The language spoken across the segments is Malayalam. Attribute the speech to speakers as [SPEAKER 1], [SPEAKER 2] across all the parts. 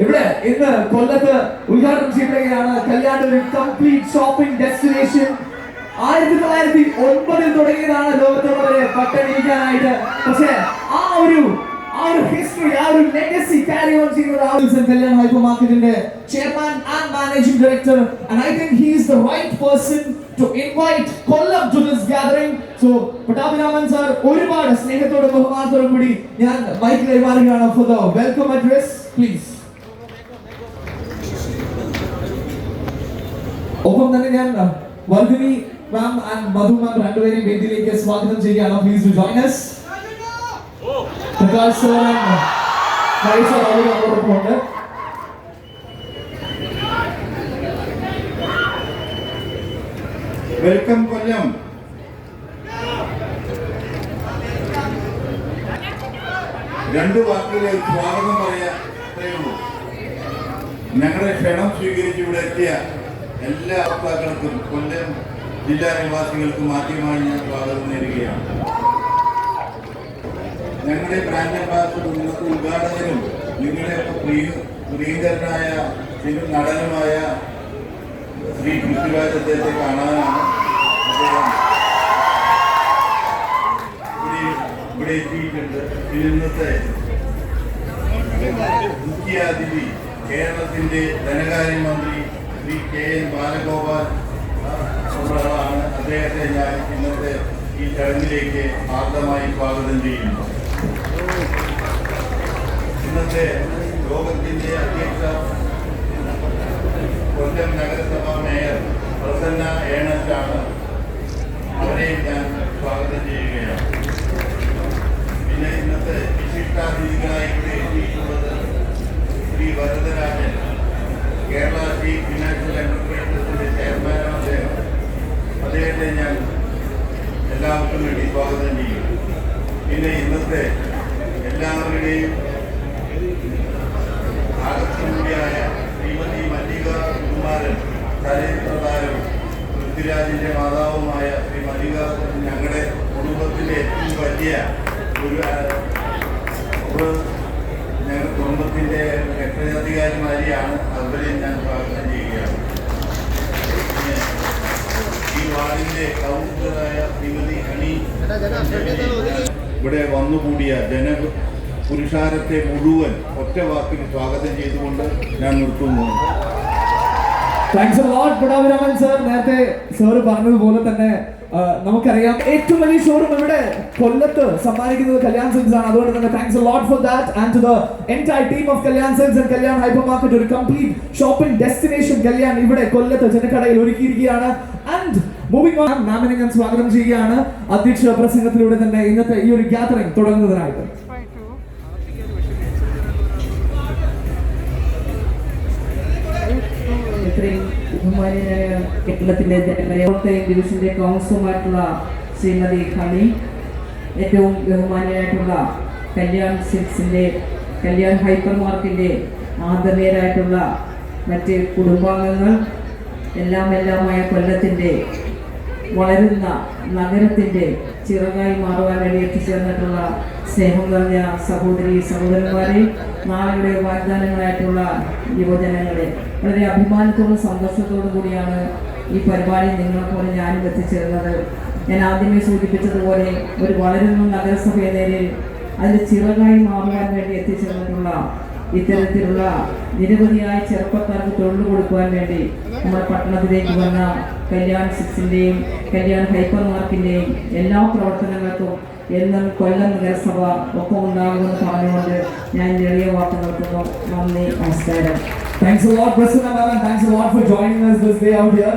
[SPEAKER 1] ഇവിടെ ഇന്ന് കൊല്ലത്ത് ഉദ്ഘാടനം ചെയ്യപ്പെടുകയാണ്. കല്യാണ ഒരു കംപ്ലീറ്റ് ഷോപ്പിംഗ് ഡെസ്റ്റിനേഷൻ ആയിരത്തി തൊള്ളായിരത്തി ഒൻപതിൽ തുടങ്ങിയതാണ് ലോകത്തുള്ളവരെ പട്ടണിക്കാനായിട്ട് പക്ഷേ ആ ഒരു ആ ഒരു ഹിസ്റ്ററി ആ ഒരു ലെഗസി ക്യാരി ഓൺ ചെയ്യുന്നത് ആവിൽസൺ കല്യാൺ ഹൈപ്പർ മാർക്കറ്റിന്റെ chairman and managing director and I think he is the right person to invite Kollam to this gathering so Pattabhiraman sir ഒരുപാട് സ്നേഹത്തോടും ബഹുമാനത്തോടും കൂടി ഞാൻ mic കൈമാറുകയാണ് for the welcome address please ഒപ്പം തന്നെ ഞാൻ വർദ്ധിനി മാം ആൻഡ് മധു മാം രണ്ടുപേരെയും വേദിയിലേക്ക് സ്വാഗതം ചെയ്യുകയാണ്. Please to join us Prakash sir and Hari sir our
[SPEAKER 2] welcome Kollam. രണ്ട് വാക്കുകളിൽ സ്വാഗതം പറയാ ഞങ്ങളുടെ ക്ഷണം സ്വീകരിച്ച് ഇവിടെ എത്തിയ എല്ലാ വക്താക്കൾക്കും കൊല്ലം ജില്ലാ നിവാസികൾക്കും ആദ്യമായി ഞാൻ സ്വാഗതം നേരുകയാണ്. ഞങ്ങളുടെ ബ്രാൻഡ് അംബാസഡർ ഇന്നത്തെ ഉദ്ഘാടകനും നിങ്ങളുടെ പ്രിയ പ്രിയങ്കരനായ നടനുമായ ശ്രീ പൃഥ്വിരാജ് അദ്ദേഹത്തെ കാണാനാണ് അദ്ദേഹം ഇവിടെ എത്തിയിട്ടുണ്ട്. മുഖ്യാതിഥി കേരളത്തിന്റെ ധനകാര്യമന്ത്രി ശ്രീ കെ. എൻ. ബാലഗോപാൽ ആണ് അദ്ദേഹത്തെ ഞാൻ ഇന്നത്തെ ഈ ചടങ്ങിലേക്ക് ആദ്യമായി സ്വാഗതം ചെയ്യുന്നു. ഇന്നത്തെ യോഗത്തിന്റെ അധ്യക്ഷ കൊല്ലം നഗരസഭ മേയർ പ്രസന്ന ഏണറ്റാണ് അവരെയും ഞാൻ സ്വാഗതം ചെയ്യുകയാണ്. പിന്നെ ഇന്നത്തെ വിശിഷ്ടാതിഥികളായിട്ട് എത്തിയിട്ടുള്ളത് ശ്രീ വരദരാജൻ. സ്റ്റേറ്റ് ഫിനാൻഷ്യൽ എന്റർപ്രൈസസിന്റെ ചെയർമാനാണ് അദ്ദേഹം അദ്ദേഹത്തെ ഞാൻ എല്ലാവർക്കും വേണ്ടി സ്വാഗതം ചെയ്യും പിന്നെ ഇന്നത്തെ എല്ലാവരുടെയും ആകർഷണീയായ ശ്രീമതി മല്ലിക കുമാരൻ ചലച്ചിത്രതാരം പൃഥ്വിരാജിന്റെ മാതാവുമായ ശ്രീ മല്ലിക ഞങ്ങളുടെ കുടുംബത്തിലെ ഏറ്റവും വലിയ ഒരു ആ, ഒരു ഞങ്ങളുടെ കുടുംബത്തിന്റെ രക്ഷാധികാരിമാരെയാണ് അവരെയും ഞാൻ സ്വാഗതം ചെയ്യുകയാണ് പിന്നെ ഈ വാർഡിന്റെ കൗൺസിലറായ ശ്രീമതി ഹണി ഇവിടെ വന്നുകൂടിയ ജന പുരുഷാരത്തെ മുഴുവൻ ഒറ്റ വാക്കിൽ സ്വാഗതം ചെയ്തുകൊണ്ട് ഞാൻ നിർത്തുന്നു.
[SPEAKER 1] താങ്ക്സ് ലോട്ട് പട്ടാഭിരാമൻ സർ നേരത്തെ സർ പറഞ്ഞതുപോലെ തന്നെ നമുക്കറിയാം ഏറ്റവും വലിയ ഷോറൂം ഇവിടെ കൊല്ലത്ത് സമ്മാനിക്കുന്നത് കല്യാൺ സിൽസ് ആണ്. അതുകൊണ്ട് തന്നെ thanks lot for that and to the entire team of Kalyan silks and Kalyan hypermarket ഒരു കംപ്ലീറ്റ് ഷോപ്പിംഗ് ഡെസ്റ്റിനേഷൻ കല്യാൺ ഇവിടെ കൊല്ലത്ത് ജനക്കടയിൽ ഒരുക്കിയിരിക്കുകയാണ്. ആൻഡ് മൂവിംഗ് ഓൺ മാമിനെ ഞാൻ സ്വാഗതം ചെയ്യുകയാണ്. അധ്യക്ഷ പ്രസംഗത്തിലൂടെ തന്നെ ഇന്നത്തെ ഈ ഒരു ഗ്യാതറിംഗ് തുടങ്ങുന്നതിനായിട്ട്.
[SPEAKER 3] ഇത്രയും ബഹുമാനായ കേരളത്തിന്റെ കോട്ടയം ഡിവിഷന്റെ കൗൺസിലുമായിട്ടുള്ള ശ്രീമതി ഹണി ഏറ്റവും ബഹുമാനായിട്ടുള്ള കല്യാൺ സിൽസിന്റെ കല്യാൺ ഹൈപ്പർ മാർക്കിന്റെ ആദരണീയരായിട്ടുള്ള മറ്റ് കുടുംബാംഗങ്ങൾ എല്ലാം എല്ലാമായ കൊല്ലത്തിന്റെ വളരുന്ന നഗരത്തിന്റെ ചിറകായി മാറുവാൻ വേണ്ടി എത്തിച്ചേർന്നിട്ടുള്ള സ്നേഹം നിറഞ്ഞ സഹോദരി സഹോദരന്മാരെ നാളെയുടെ വാഗ്ദാനങ്ങളായിട്ടുള്ള യുവജനങ്ങളെ വളരെ അഭിമാനത്തോടും സന്തോഷത്തോടും കൂടിയാണ് ഈ പരിപാടി നിങ്ങളെപ്പോലെ ഞാനും എത്തിച്ചേർന്നത്. ഞാൻ ആദ്യമേ സൂചിപ്പിച്ചതുപോലെ ഒരു വളരുന്ന നഗരസഭയെ നേരിൽ അതിന്റെ ചിറകായി മാറുവാൻ വേണ്ടി എത്തിച്ചേർന്നിട്ടുള്ള ഇത്തരത്തിലുള്ള നിരവധിയായ ചെറുപ്പക്കാർക്ക് തൊഴിൽ കൊടുക്കുവാൻ വേണ്ടി നമ്മുടെ പട്ടണത്തിലേക്ക് വന്ന കല്യാൺ സിക്സിന്റെയും കല്യാൺ ഹൈപ്പർ മാർക്കിന്റെയും എല്ലാ പ്രവർത്തനങ്ങൾക്കും എന്നും കൊല്ലം നഗരസഭ ഒപ്പം ഉണ്ടാകുമെന്ന് പറഞ്ഞുകൊണ്ട് ഞാൻ ചെറിയ വാർത്ത നിർത്തുന്നു നന്ദി നമസ്കാരം.
[SPEAKER 1] Thanks and thanks a lot for joining us this day out here.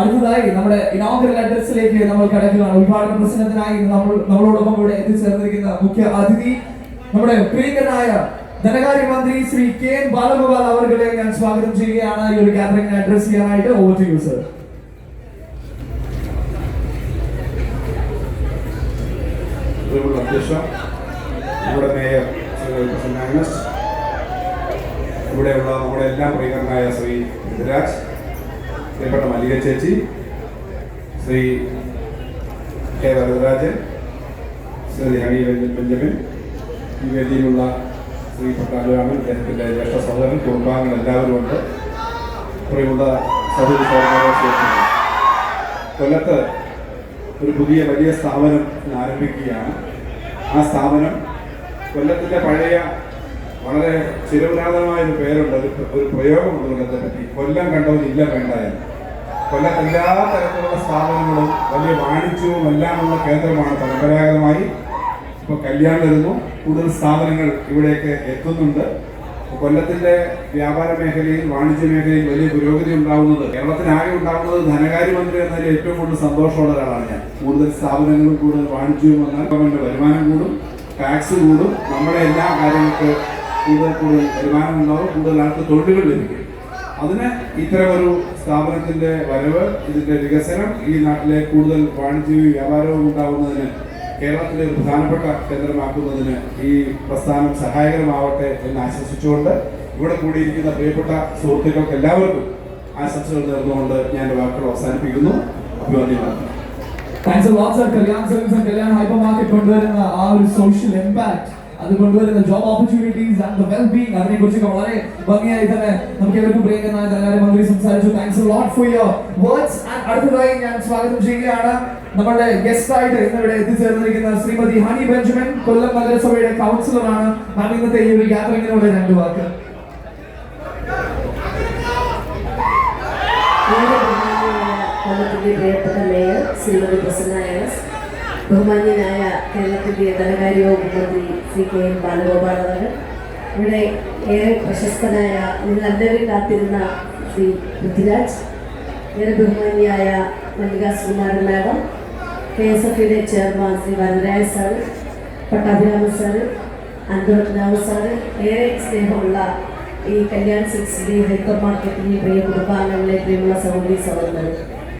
[SPEAKER 1] അടുത്തതായി നമ്മുടെ ഇനോഗ്രൽ അഡ്രസ്സിലേക്ക് നമ്മൾ കടക്കുകയാണ്. പ്രസംഗത്തിനായി ഇന്ന് നമ്മൾ നമ്മളോടൊപ്പം ഇവിടെ എത്തിച്ചേർന്നിരിക്കുന്ന മുഖ്യ അതിഥി നമ്മുടെ പ്രിയങ്കരനായ ധനകാര്യമന്ത്രി ശ്രീ കെ എൻ ബാലഗോപാൽ അവർകളെ ഞാൻ സ്വാഗതം ചെയ്യുകയാണ്. ഈ ഒരു ഗ്യാദറിംഗ് അഡ്രസ് ചെയ്യാനായിട്ട് over to you sir
[SPEAKER 4] Shri ഇവിടെയുള്ള നമ്മുടെ എല്ലാം പ്രിയങ്കരനായ ശ്രീ ഋതുരാജ് പ്രിയപ്പെട്ട മല്ലിക ചേച്ചി Shri K Varadarajan Shri Honey Benjamin ഈ വേദിയിലുള്ള ശ്രീപ്പെട്ട അനുരാമൻ അദ്ദേഹത്തിന്റെ ജ്യേഷ്ഠ സഹോദരൻ കുടുംബാംഗങ്ങൾ എല്ലാവരും ഉണ്ട്. പ്രിയമുള്ള സഹോദരി സഹോദരങ്ങളെ കൊല്ലത്ത് ഒരു പുതിയ വലിയ സ്ഥാപനം ആരംഭിക്കുകയാണ്. ആ സ്ഥാപനം കൊല്ലത്തിന്റെ പഴയ വളരെ ചിരപുരാതനമായ ഒരു പേരുണ്ട്. ഒരു ഒരു പ്രയോഗമുണ്ട് കൊല്ലത്തെ പറ്റി. കൊല്ലം കണ്ടവരില്ല വേണ്ട എന്ന്. കൊല്ലത്ത് എല്ലാ തരത്തിലുള്ള സ്ഥാപനങ്ങളും വലിയ വാണിജ്യവും എല്ലാമുള്ള കേന്ദ്രമാണ് പരമ്പരാഗതമായി ഇപ്പോൾ കല്യാണം വരുന്നു കൂടുതൽ സ്ഥാപനങ്ങൾ ഇവിടേക്ക് എത്തുന്നുണ്ട്. കൊല്ലത്തിന്റെ വ്യാപാര മേഖലയിൽ വാണിജ്യ മേഖലയിൽ വലിയ പുരോഗതി ഉണ്ടാവുന്നത് കേരളത്തിനാകെ ഉണ്ടാവുന്നത് ധനകാര്യമന്ത്രി എന്നതിൽ ഏറ്റവും കൂടുതൽ സന്തോഷമുള്ള ഒരാളാണ് ഞാൻ. കൂടുതൽ സ്ഥാപനങ്ങളും കൂടുതൽ വാണിജ്യവും വന്നാൽ ഗവൺമെന്റ് വരുമാനം കൂടും ടാക്സ് കൂടും. നമ്മുടെ എല്ലാ കാര്യങ്ങൾക്ക് കൂടുതൽ കൂടുതൽ വരുമാനം ഉണ്ടാവും കൂടുതൽ ആൾക്ക് തൊഴിലുകൾ ലഭിക്കും. അതിന് ഇത്തരം ഒരു സ്ഥാപനത്തിന്റെ വരവ് ഇതിന്റെ വികസനം ഈ നാട്ടിലെ കൂടുതൽ വാണിജ്യവും വ്യാപാരവും ഉണ്ടാവുന്നതിന് കേരളത്തിലെ ഒരു പ്രധാനപ്പെട്ട കേന്ദ്രമാക്കുന്നതിന് ഈ പ്രസ്ഥാനം സഹായകരമാവട്ടെ എന്ന് ആശംസിച്ചുകൊണ്ട് ഇവിടെ കൂടിയിരിക്കുന്ന പ്രിയപ്പെട്ട സുഹൃത്തുക്കൾക്ക് എല്ലാവർക്കും ആശംസകൾ നേർന്നുകൊണ്ട് ഞാൻ എന്റെ വാക്കുകൾ അവസാനിപ്പിക്കുന്നു. അഭിവാദ്യമാണ്
[SPEAKER 1] thanks lot sir Kalyan and Kalyan hyper കൊണ്ടുവരുന്ന ആ ഒരു സോഷ്യൽ ഇമ്പാക്ട് അത് കൊണ്ടുവരുന്ന job opportunities and well being അതിനെ കുറിച്ചൊക്കെ വളരെ ഭംഗിയായി തന്നെ നമുക്ക് എല്ലാവർക്കും പ്രിയങ്കരനായ ധനകാര്യ മന്ത്രി സംസാരിച്ചു thanks lot for your words അടുത്തതായി ഞാൻ സ്വാഗതം ചെയ്യുകയാണ്. നമ്മുടെ ഗസ്റ്റ് ആയിട്ട് ഇന്നിവിടെ എത്തിച്ചേർന്നിരിക്കുന്ന ശ്രീമതി ഹണി ബെഞ്ചമിൻ കൊല്ലം നഗരസഭയുടെ കൗൺസിലറാണ് നാം ഇന്നത്തെ ഈ ഒരു ഗ്യാതറിങ്ങിനോട് രണ്ട് വാക്ക്.
[SPEAKER 5] പ്രിയപ്പെട്ട മേയർ ശ്രീമതി പ്രസന്ന ബഹുമാന്യനായ കേരളത്തിന്റെ ധനകാര്യ വകുപ്പ് മന്ത്രി സി കെ എം ബാലഗോപാൽ അവർ. ഇവിടെ ഏറെ പ്രശസ്തനായ നിങ്ങളെല്ലാവരും കാത്തിരുന്ന ശ്രീ പൃഥ്വിരാജ് ഏറെ ബഹുമാന്യായ Mallika Sukumaran madam K S F യുടെ chairman Shri Varadaraja sir Pattabhirama sir അന്തോട്ടനാവ് sir ഏറെ സ്നേഹമുള്ള ഈ കല്യാൺ സിക്സിന്റെ ഹൈപ്പർ മാർക്കറ്റിന്റെ പ്രിയ കുടുംബാംഗങ്ങളെ പ്രിയമുള്ള സഹോദരി സഹോദരൻ